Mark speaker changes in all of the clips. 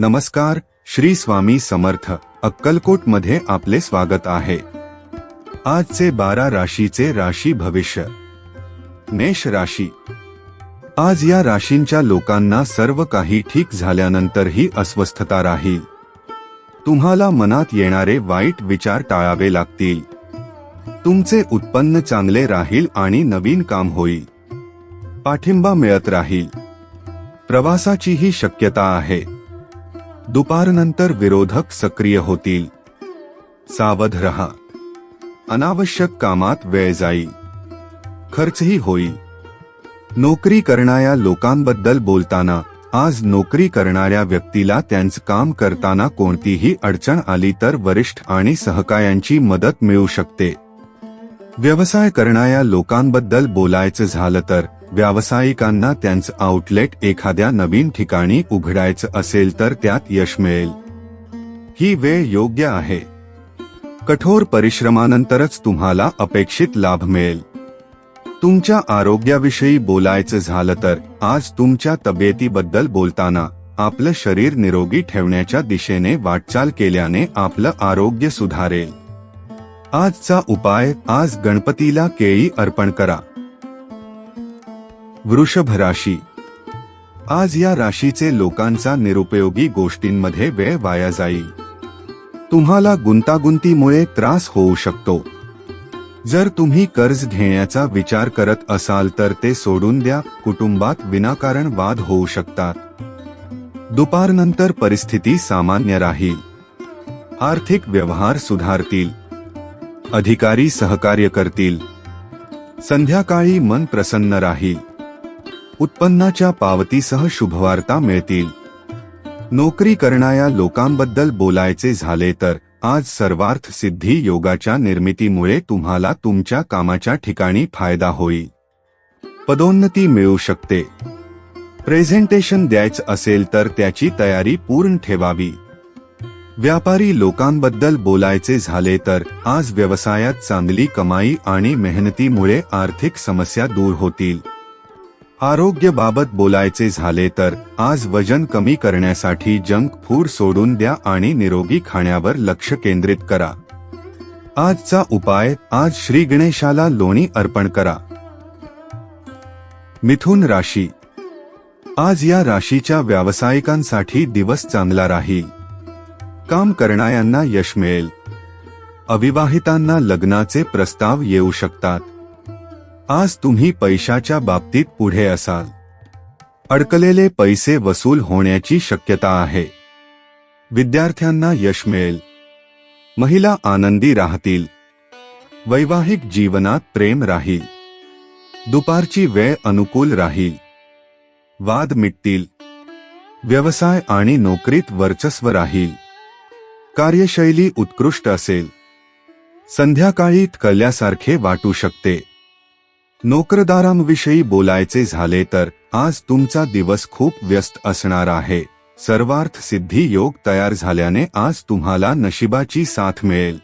Speaker 1: नमस्कार श्री स्वामी समर्थ अक्कलकोटमध्ये आपले स्वागत आहे. आजचे बारा राशीचे राशी भविष्य. मेष राशी. आज या राशींच्या लोकांना सर्व काही ठीक झाल्यानंतरही अस्वस्थता राहील. तुम्हाला मनात येणारे वाईट विचार टाळावे लागतील. तुमचे उत्पन्न चांगले राहील आणि नवीन काम होईल. पाठिंबा मिळत राहील. प्रवासाचीही शक्यता आहे. दुपारनंतर विरोधक सक्रिय होतील. सावध रहा. अनावश्यक कामात वेळ जाईल खर्चही होईल. नोकरी करणाऱ्या लोकांबद्दल बोलताना आज नोकरी करणाऱ्या व्यक्तीला त्यांचं काम करताना कोणतीही अडचण आली तर वरिष्ठ आणि सहकायांची मदत मिळू शकते. व्यवसाय करणाऱ्या लोकांबद्दल बोलायचं झालं तर व्यावसायिकांना त्यांचं आउटलेट एखाद्या नवीन ठिकाणी उघडायचं असेल तर त्यात यश मिळेल. ही वेळ योग्य आहे. कठोर परिश्रमानंतरच तुम्हाला अपेक्षित लाभ मिळेल. तुमच्या आरोग्याविषयी बोलायचं झालं तर आज तुमच्या तब्येतीबद्दल बोलताना आपलं शरीर निरोगी ठेवण्याच्या दिशेने वाटचाल केल्याने आपलं आरोग्य सुधारेल. आजचा उपाय आज गणपतीला केळी अर्पण करा. वृषभ राशी. आज या राशीचे लोकांचा निरुपयोगी गोष्टींमध्ये वेळ वाया जाईल तुम्हाला गुंतागुंतीमुळे त्रास होऊ शकतो. जर तुम्ही कर्ज घेण्याचा विचार करत असाल तर ते सोडून द्या कुटुंबात विनाकारण वाद होऊ शकतात. दुपारनंतर परिस्थिती सामान्य राहील. आर्थिक व्यवहार सुधारतील. अधिकारी सहकार्य करतील. संध्याकाळी मन प्रसन्न राहील. उत्पन्नाच्या पावतीसह शुभवार्ता मिळतील. नोकरी करणाऱ्या लोकांबद्दल बोलायचे झाले तर आज सर्वार्थ सिद्धी योगाच्या निर्मितीमुळे तुम्हाला तुमच्या कामाच्या ठिकाणी फायदा होईल. पदोन्नती मिळू शकते. प्रेझेंटेशन द्यायचं असेल तर त्याची तयारी पूर्ण ठेवावी. व्यापारी लोकांबद्दल बोलायचे झाले तर आज व्यवसायात चांगली कमाई आणि मेहनतीमुळे आर्थिक समस्या दूर होतील. आरोग्यबाबत बोलायचे झाले तर आज वजन कमी करण्यासाठी जंक फूड सोडून द्या आणि निरोगी खाण्यावर लक्ष केंद्रित करा. आजचा उपाय आज श्री गणेशाला लोणी अर्पण करा. मिथुन राशी. आज या राशीच्या व्यावसायिकांसाठी दिवस चांगला राहील. काम करणाऱ्यांना यश मिळेल. अविवाहितांना लग्नाचे प्रस्ताव येऊ शकतात. आज तुम्ही पैशाच्या बाबतीत पुढे असाल. अडकलेले पैसे वसूल होण्याची शक्यता आहे. विद्यार्थ्यांना यश मिळेल. महिला आनंदी राहतील. वैवाहिक जीवनात प्रेम राहील. दुपारची वेळ अनुकूल राहील. वाद मिटतील. व्यवसाय आणि नोकरीत वर्चस्व राहील. कार्यशैली उत्कृष्ट असेल. संध्याकाळी कल्यासारखे वाटू शकते. नोकरदारांविषयी बोलायचे झाले तर आज तुमचा दिवस खूप व्यस्त असणार आहे. सर्वार्थ सिद्धी योग तयार झाल्याने आज तुम्हाला नशिबाची साथ मिळेल.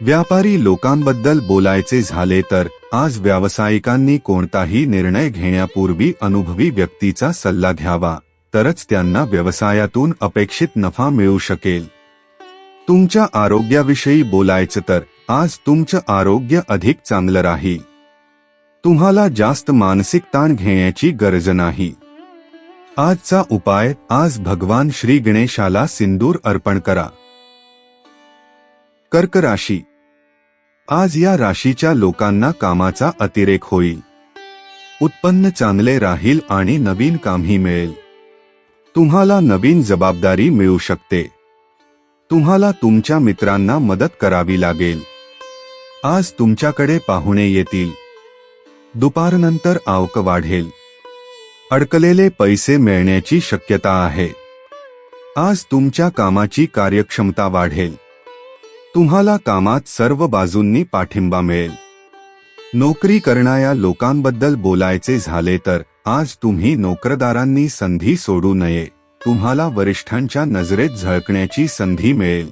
Speaker 1: व्यापारी लोकांबद्दल बोलायचे झाले तर आज व्यावसायिकांनी कोणताही निर्णय घेण्यापूर्वी अनुभवी व्यक्तीचा सल्ला घ्यावा. तरच त्यांना व्यवसायातून अपेक्षित नफा मिळू शकेल. तुमच्या आरोग्याविषयी बोलायचं तर आज तुमचं आरोग्य अधिक चांगलं राहील. तुम्हाला जास्त मानसिक ताण घेण्याची गरज नाही. आजचा उपाय आज भगवान श्री गणेशाला सिंदूर अर्पण करा. कर्क राशी. आज या राशीच्या लोकांना कामाचा अतिरेक होईल. उत्पन्न चांगले राहील आणि नवीन कामही मिळेल. तुम्हाला नवीन जबाबदारी मिळू शकते. तुम्हाला तुमच्या मित्रांना मदत करावी लागेल. आज तुमच्याकडे पाहुणे येतील. दुपारनंतर आवक वाढेल. अडकलेले पैसे मिळण्याची शक्यता आहे. आज तुमच्या कामाची कार्यक्षमता वाढेल. तुम्हाला कामात सर्व बाजूंनी पाठिंबा मिळेल. नोकरी करणाऱ्या लोकांबद्दल बोलायचे झाले तर आज तुम्ही नोकरदारांनी संधी सोडू नये. तुम्हाला वरिष्ठांच्या नजरेत झळकण्याची संधी मिळेल.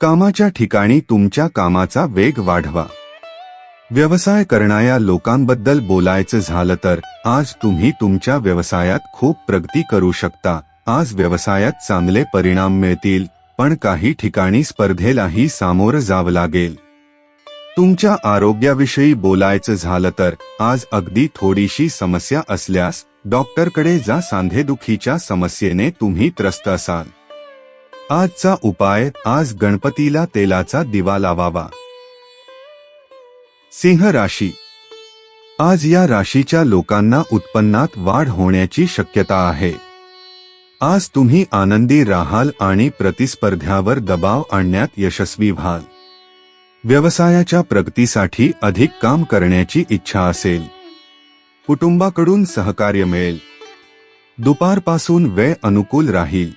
Speaker 1: कामाच्या ठिकाणी तुमच्या कामाचा वेग वाढवा. व्यवसाय करणाऱ्या लोकांबद्दल बोलायचं झालं तर आज तुम्ही तुमच्या व्यवसायात खूप प्रगती करू शकता. आज व्यवसायात चांगले परिणाम मिळतील पण काही ठिकाणी स्पर्धेलाही सामोरं जावं लागेल. तुमच्या आरोग्याविषयी बोलायचं झालं तर आज अगदी थोडीशी समस्या असल्यास डॉक्टरकडे जा सांधेदुखीच्या समस्येने तुम्ही त्रस्त असाल. आजचा उपाय आज गणपतीला तेलाचा दिवा लावावा. सिंह राशी. आज या राशीच्या लोकांना उत्पन्नात वाढ होण्याची शक्यता आहे. आज तुम्ही आनंदी राहाल आणि प्रतिस्पर्ध्यावर दबाव आणण्यात यशस्वी व्हाल. व्यवसायाच्या प्रगतीसाठी अधिक काम करण्याची इच्छा असेल. कुटुंबाकडून सहकार्य मिळेल. दुपारपासून वेळ अनुकूल राहील.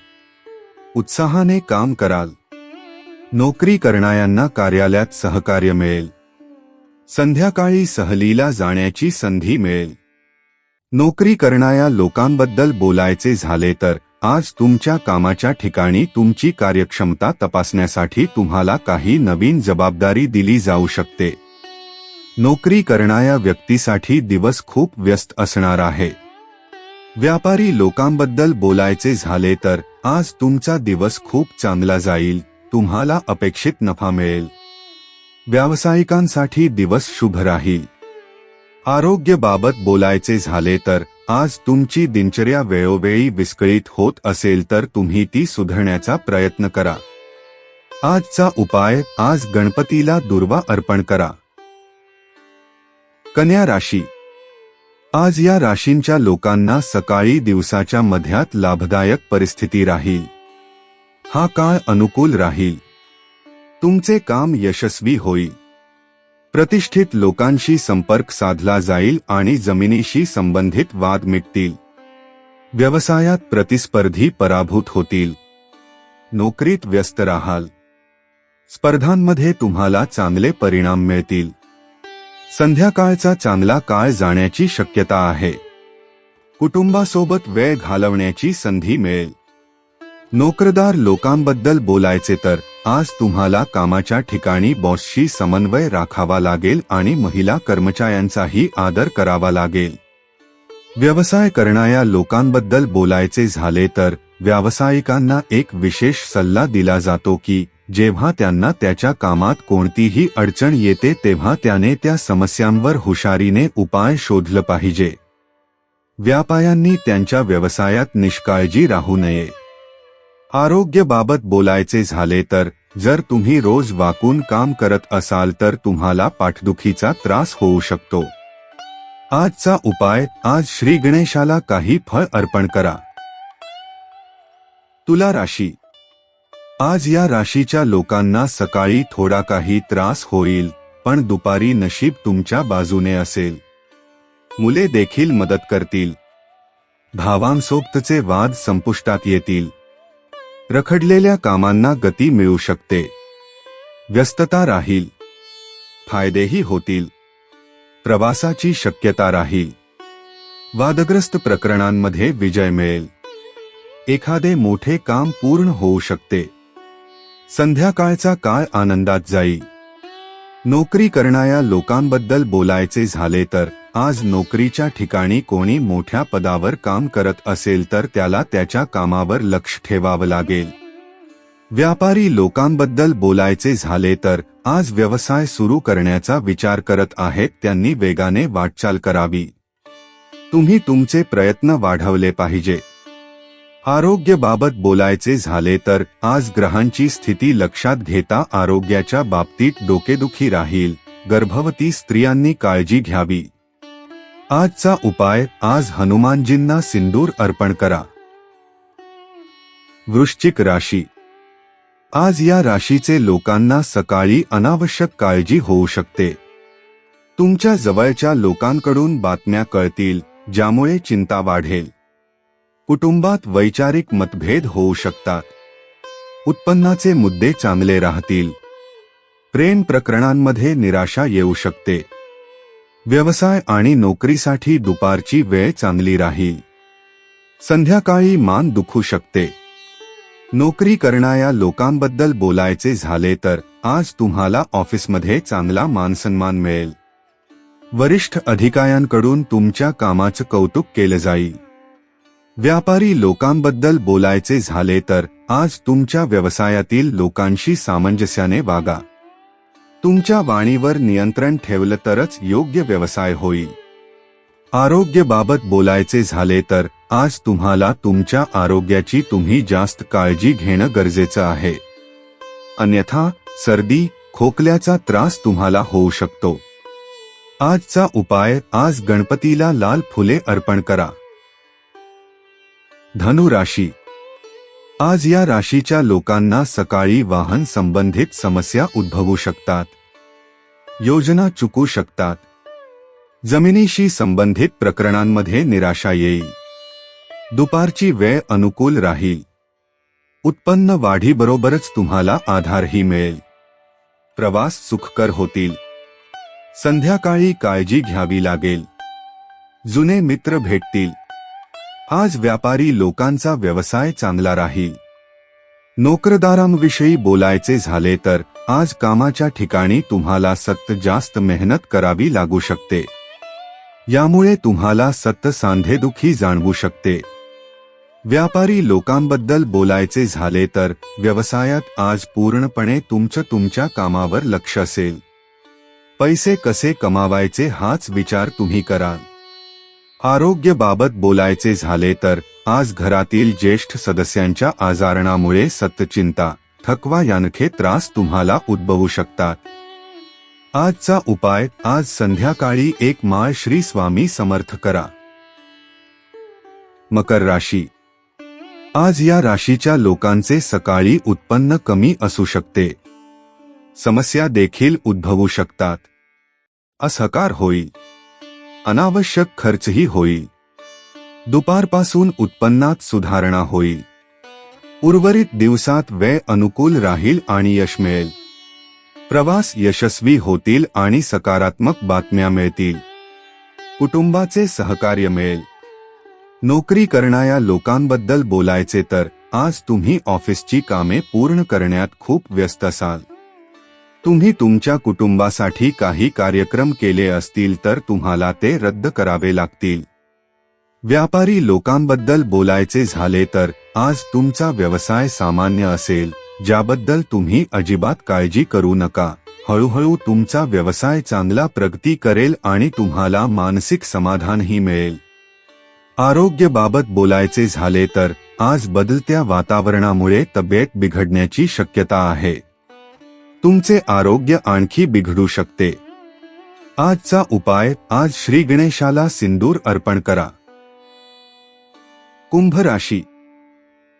Speaker 1: उत्साहाने काम कराल. नोकरी करणाऱ्यांना कार्यालयात सहकार्य मिळेल. संध्याकाळी सहलीला जाण्याची संधी मिळेल. नोकरी करणाऱ्या लोकांबद्दल बोलायचे झाले तर आज तुमच्या कामाच्या ठिकाणी तुमची कार्यक्षमता तपासण्यासाठी तुम्हाला काही नवीन जबाबदारी दिली जाऊ शकते. नोकरी करणाऱ्या व्यक्तीसाठी दिवस खूप व्यस्त असणार आहे. व्यापारी लोकांबद्दल बोलायचे झाले तर आज तुमचा दिवस खूप चांगला जाईल तुम्हाला अपेक्षित नफा मिळेल. व्यावसायिकांसाठी दिवस शुभ राहील. आरोग्यबाबत बोलायचे झाले तर आज तुमची दिनचर्या वेळोवेळी विस्कळीत होत असेल तर तुम्ही ती सुधारण्याचा प्रयत्न करा. आजचा उपाय आज गणपतीला दुर्वा अर्पण करा. कन्या राशी. आज या राशींच्या लोकांना सकाळी दिवसाच्या मध्यात लाभदायक परिस्थिती राहील. हा काळ अनुकूल राहील. तुमचे काम यशस्वी होईल. प्रतिष्ठित लोकांशी संपर्क साधला जाईल आणि जमिनीशी संबंधित वाद मिटतील. व्यवसायात प्रतिस्पर्धी पराभूत होतील. नोकरीत व्यस्त राहाल. स्पर्धांमध्ये तुम्हाला चांगले परिणाम मिळतील. संध्याकाळचा चांगला काळ जाण्याची शक्यता आहे. कुटुंबासोबत वेळ घालवण्याची संधी मिळेल. नोकरदार लोकांबद्दल बोलायचे तर आज तुम्हाला कामाच्या ठिकाणी बॉसशी समन्वय राखावा लागेल आणि महिला कर्मचाऱ्यांचाही आदर करावा लागेल. व्यवसाय करणाऱ्या लोकांबद्दल बोलायचे झाले तर व्यावसायिकांना एक विशेष सल्ला दिला जातो की जेव्हा त्यांना त्याच्या कामात कोणतीही अडचण येते तेव्हा त्याने त्या समस्यांवर हुशारीने उपाय शोधलं पाहिजे. व्यापाऱ्यांनी त्यांच्या व्यवसायात निष्काळजी राहू नये. आरोग्याबाबत बोलायचे झाले तर जर तुम्ही रोज वाकून काम करत असाल तर तुम्हाला पाठदुखीचा त्रास होऊ शकतो. आजचा उपाय आज श्री गणेशाला काही फळ अर्पण करा. तुला राशी आज या राशीच्या लोकांना सकाळी थोडा काही त्रास होईल पण दुपारी नशीब तुमच्या बाजूने असेल. मुले देखील मदत करतील. भावांसोबतचे वाद संपुष्टात येतील. रखडलेल्या कामांना गती मिळू शकते. व्यस्तता राहील. फायदेही होतील. प्रवासाची शक्यता राहील. वादग्रस्त प्रकरणांमध्ये विजय मिळेल. एखादे मोठे काम पूर्ण होऊ शकते. संध्याकाळचा काळ आनंदात जाई. नोकरी करणाऱ्या लोकांबद्दल बोलायचे झाले तर आज नोकरीच्या ठिकाणी कोणी मोठ्या पदावर काम करत असेल तर त्याला त्याच्या कामावर लक्ष ठेवावं लागेल. व्यापारी लोकांबद्दल बोलायचे झाले तर आज व्यवसाय सुरू करण्याचा विचार करत आहेत त्यांनी वेगाने वाटचाल करावी. तुम्ही तुमचे प्रयत्न वाढवले पाहिजे आरोग्याबाबत बोलायचे झाले तर आज ग्रहांची स्थिती लक्षात घेता आरोग्याच्या बाबतीत डोकेदुखी राहील. गर्भवती स्त्रियांनी काळजी घ्यावी. आजचा उपाय आज हनुमानजींना सिंदूर अर्पण करा. वृश्चिक राशी. आज या राशीचे लोकांना सकाळी अनावश्यक काळजी होऊ शकते. तुमच्या जवळच्या लोकांकडून बातम्या कळतील ज्यामुळे चिंता वाढेल. कुटुंबात वैचारिक मतभेद होऊ शकतात. उत्पन्नाचे मुद्दे चांगले राहतील. प्रेम प्रकरणांमध्ये निराशा येऊ शकते. व्यवसाय आणि नोकरीसाठी दुपारची वेळ चांगली राहील. संध्याकाळी मान दुखू शकते. नोकरी करणाऱ्या लोकांबद्दल बोलायचे झाले तर आज तुम्हाला ऑफिसमध्ये चांगला मानसन्मान मिळेल. वरिष्ठ अधिकाऱ्यांकडून तुमच्या कामाचं कौतुक केलं जाईल. व्यापारी लोकांबद्दल बोलायचे झाले तर आज तुमच्या व्यवसायातील लोकांशी सामंजस्याने वागा. तुमच्या वाणीवर नियंत्रण ठेवलं तरच योग्य व्यवसाय होईल. आरोग्यबाबत बोलायचे झाले तर आज तुम्हाला तुमच्या आरोग्याची तुम्ही जास्त काळजी घेणं गरजेचं आहे. अन्यथा सर्दी खोकल्याचा त्रास तुम्हाला होऊ शकतो. आजचा उपाय आज गणपतीला लाल फुले अर्पण करा. धनु राशी आज या राशीच्या लोकांना सकाळी वाहन संबंधित समस्या उद्भवू शकतात. योजना चुकू शकतात. जमिनीशी संबंधित प्रकरणांमध्ये निराशा येईल. दुपारची वेळ अनुकूल राहील. उत्पन्न वाढीबरोबरच तुम्हाला आधारही मिळेल. प्रवास सुखकर होतील. संध्याकाळी काळजी घ्यावी लागेल. जुने मित्र भेटतील. आज व्यापारी लोकांचा व्यवसाय चांगला राहील. नोकरदारांविषयी बोलायचे झाले तर आज कामाच्या ठिकाणी तुम्हाला सत्त जास्त मेहनत करावी लागू शकते. यामुळे तुम्हाला सत्त सांधेदुखी जाणवू शकते. व्यापारी लोकांबद्दल बोलायचे झाले तर व्यवसायात आज पूर्णपणे तुमचं तुमच्या कामावर लक्ष असेल. पैसे कसे कमावायचे हाच विचार तुम्ही कराल. आरोग्यबाबत बोलायचे झाले तर आज घरातील ज्येष्ठ सदस्यांच्या आजारणामुळे सतचिंता थकवा यानखे त्रास तुम्हाला उद्भवू शकतात. आजचा उपाय आज संध्याकाळी एक माळ श्री स्वामी समर्थ करा. मकर राशी. आज या राशीच्या लोकांचे सकाळी उत्पन्न कमी असू शकते. समस्या देखील उद्भवू शकतात. असहकार होईल अनावश्यक खर्चही होईल दुपारपासून उत्पन्नात सुधारणा होईल उर्वरित दिवसात वेळ अनुकूल राहील आणि यश मिळेल. प्रवास यशस्वी होतील आणि सकारात्मक बातम्या मिळतील. कुटुंबाचे सहकार्य मिळेल. नोकरी करणाऱ्या लोकांबद्दल बोलायचे तर आज तुम्ही ऑफिसची कामे पूर्ण करण्यात खूप व्यस्त असाल. तुम्ही तुमच्या कुटुंबासाठी काही कार्यक्रम केले असतील तर तुम्हाला ते रद्द करावे लागतील. व्यापारी लोकांबद्दल बोलायचे झाले तर आज तुमचा व्यवसाय सामान्य असेल ज्याबद्दल तुम्ही अजिबात काळजी करू नका. हळूहळू तुमचा व्यवसाय चांगला प्रगती करेल आणि तुम्हाला मानसिक समाधानही मिळेल. आरोग्याबाबत बोलायचे झाले तर आज बदलत्या वातावरणामुळे तब्येत बिघडण्याची शक्यता आहे. तुमचे आरोग्य आणखी बिघडू शकते. आजचा उपाय आज श्री गणेशाला सिंदूर अर्पण करा. कुंभ राशी.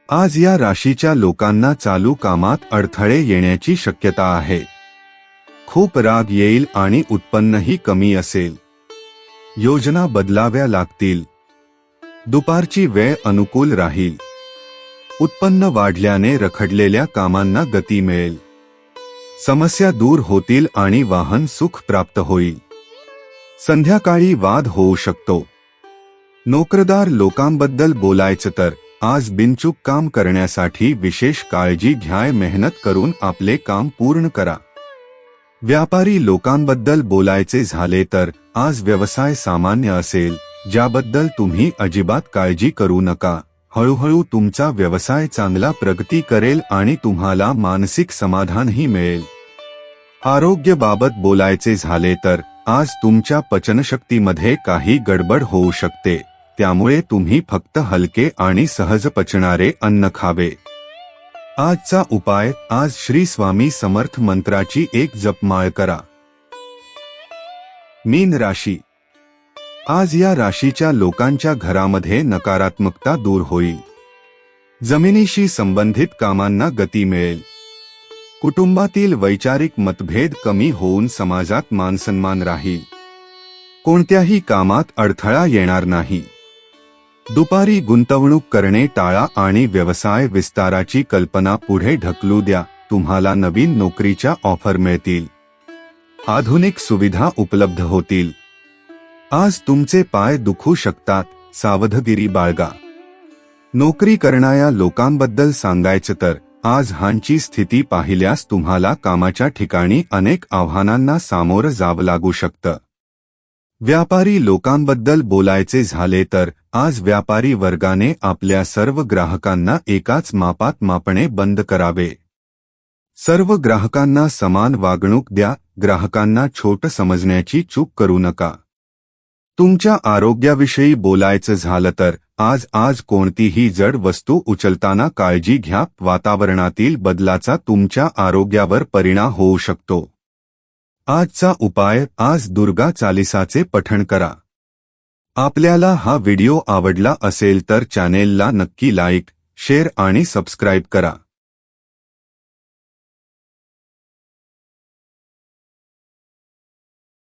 Speaker 1: आज या राशीच्या लोकांना चालू कामात अडथळे येण्याची शक्यता आहे. खूप राग येईल आणि उत्पन्नही कमी असेल. योजना बदलाव्या लागतील. दुपारची वेळ अनुकूल राहील. उत्पन्न वाढल्याने रखडलेल्या कामांना गती मिळेल. समस्या दूर होतील आणि वाहन सुख प्राप्त होईल. संध्याकाळी वाद होऊ शकतो. नोकरदार लोकांबद्दल बोलायचं तर आज बिनचूक काम करण्यासाठी विशेष काळजी घ्याय मेहनत करून आपले काम पूर्ण करा. व्यापारी लोकांबद्दल बोलायचे झाले तर आज व्यवसाय सामान्य असेल ज्याबद्दल तुम्ही अजिबात काळजी करू नका. हळूहळू तुमचा व्यवसाय चांगला प्रगती करेल आणि तुम्हाला मानसिक समाधानही मिळेल. आरोग्यबाबत बोलायचे झाले तर आज तुमच्या पचनशक्तीमध्ये काही गडबड होऊ शकते त्यामुळे तुम्ही फक्त हलके आणि सहज पचणारे अन्न खावे. आजचा उपाय आज श्री स्वामी समर्थ मंत्राची एक जपमाळ करा. मीन राशी आज या राशीच्या लोकांच्या घरामध्ये नकारात्मकता दूर होईल. जमिनीशी संबंधित कामांना गती मिळेल. कुटुंबातील वैचारिक मतभेद कमी होऊन समाजात मानसन्मान राहील. कोणत्याही कामात अडथळा येणार नाही. दुपारी गुंतवणूक करणे टाळा आणि व्यवसाय विस्ताराची कल्पना पुढे ढकलू द्या तुम्हाला नवीन नोकरीच्या ऑफर मिळतील. आधुनिक सुविधा उपलब्ध होतील. आज तुमचे पाय दुखू शकतात सावधगिरी बाळगा. नोकरी करणाऱ्या लोकांबद्दल सांगायचं तर आज हांची स्थिती पाहिल्यास तुम्हाला कामाच्या ठिकाणी अनेक आव्हानांना सामोरं जावं लागू शकतं. व्यापारी लोकांबद्दल बोलायचे झाले तर आज व्यापारी वर्गाने आपल्या सर्व ग्राहकांना एकाच मापात मापणे बंद करावे. सर्व ग्राहकांना समान वागणूक द्या ग्राहकांना छोट समजण्याची चूक करू नका. तुमच्या आरोग्याविषयी बोलायचं झालं तर आज आज कोणतीही जड वस्तू उचलताना काळजी घ्या वातावरणातील बदलाचा तुमच्या आरोग्यावर परिणाम होऊ शकतो. आजचा उपाय आज दुर्गा चालिसाचे पठण करा. आपल्याला हा व्हिडिओ आवडला असेल तर चॅनेलला नक्की लाईक शेअर आणि सबस्क्राईब करा.